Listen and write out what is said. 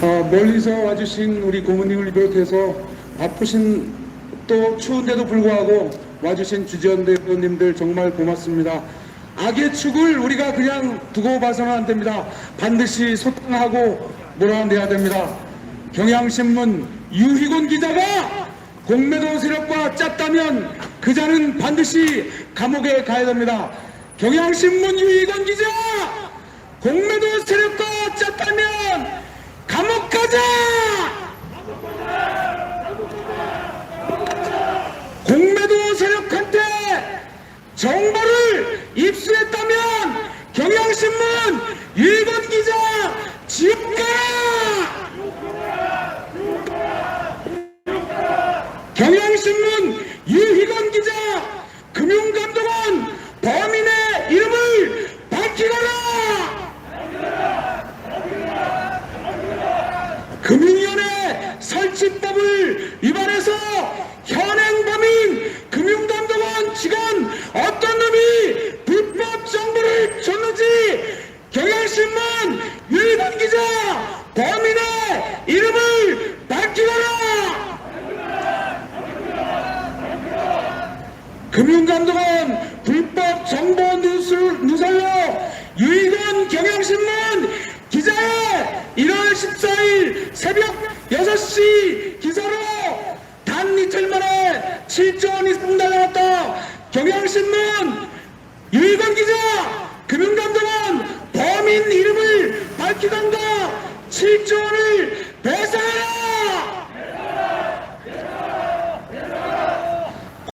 어, 멀리서 와주신 우리 고모님을 비롯해서 바쁘신 또 추운데도 불구하고 와주신 주지원 대표님들 정말 고맙습니다. 악의 축을 우리가 그냥 두고 봐서는 안 됩니다. 반드시 소탕하고 몰아내야 됩니다. 경향신문 유희곤 기자가 공매도 세력과 짰다면 그 자는 반드시 감옥에 가야 됩니다. 경향신문 유희곤 기자 공매도 세력과 짰다면 가자! 공매도 세력한테 정보를 입수했다면 경향신문 유희건 기자 지옥 가라! 경향신문 유희건 기자 금융감독원 범인의 이름을 밝히거라! 금융위원회 설치법을 위반해서 현행 범인 금융감독원 직원 어떤 놈이 불법 정보를 줬는지 경향신문 유희건 기자 범인의 이름을 밝히거라! 금융감독원 불법 정보 누설, 누설로 유희건 경향신문 기자의 1월 14일 새벽 6시 기사로 단 이틀 만에 7조 원이 상달나왔다. 경향신문 유희건 기자 금융감독원 범인 이름을 밝히던가 7조 원을 배상하라